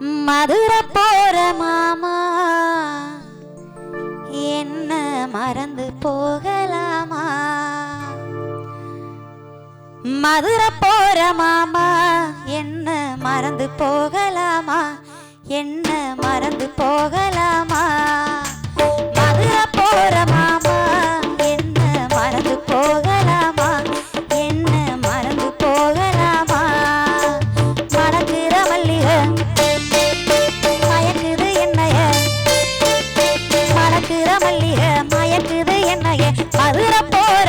மதுரை போற மாமா என்ன மறந்து போகலாமா? மதுரை போற மாமா என்ன மறந்து போகலாமா? என்ன மறந்து போ கேக்குது என்னையே மதுரை போற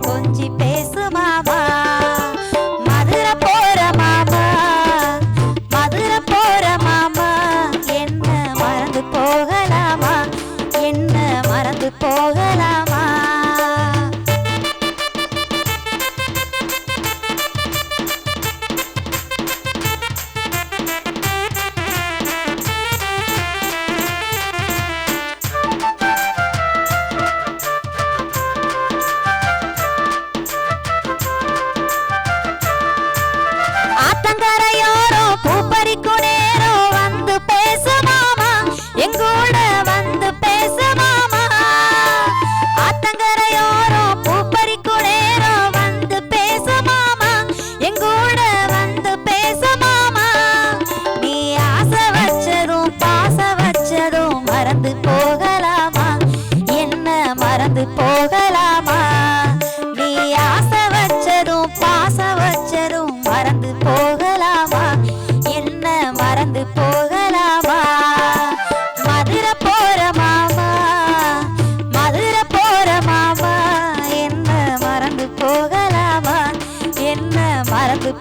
கொஞ்சி பேசுமாமா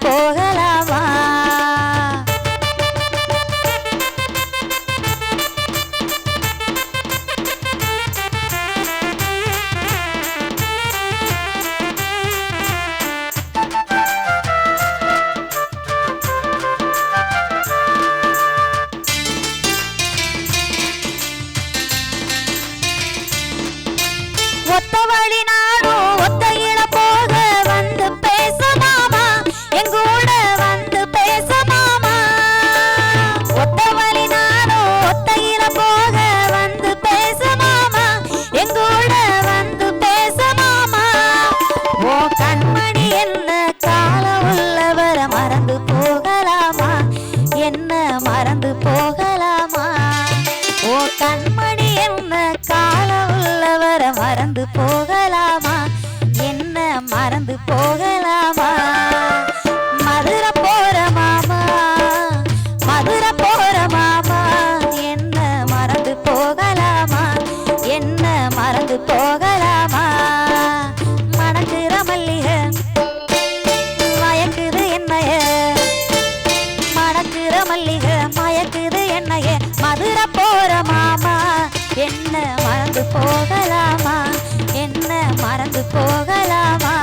போகலாமா? போகலாமா? என்ன மறந்து போகலாமா? மதுரை போற மாமா மதுரை போற மாமா என்ன மறந்து போகலாமா? என்ன மறந்து போகலாமா? மணக்குற மல்லிக மயக்குது என்னைய. மணக்குற மல்லிக மயக்குது என்னைய. மதுரை போற மாமா என்ன மறந்து போகலாமா? மறந்து போகலாமா?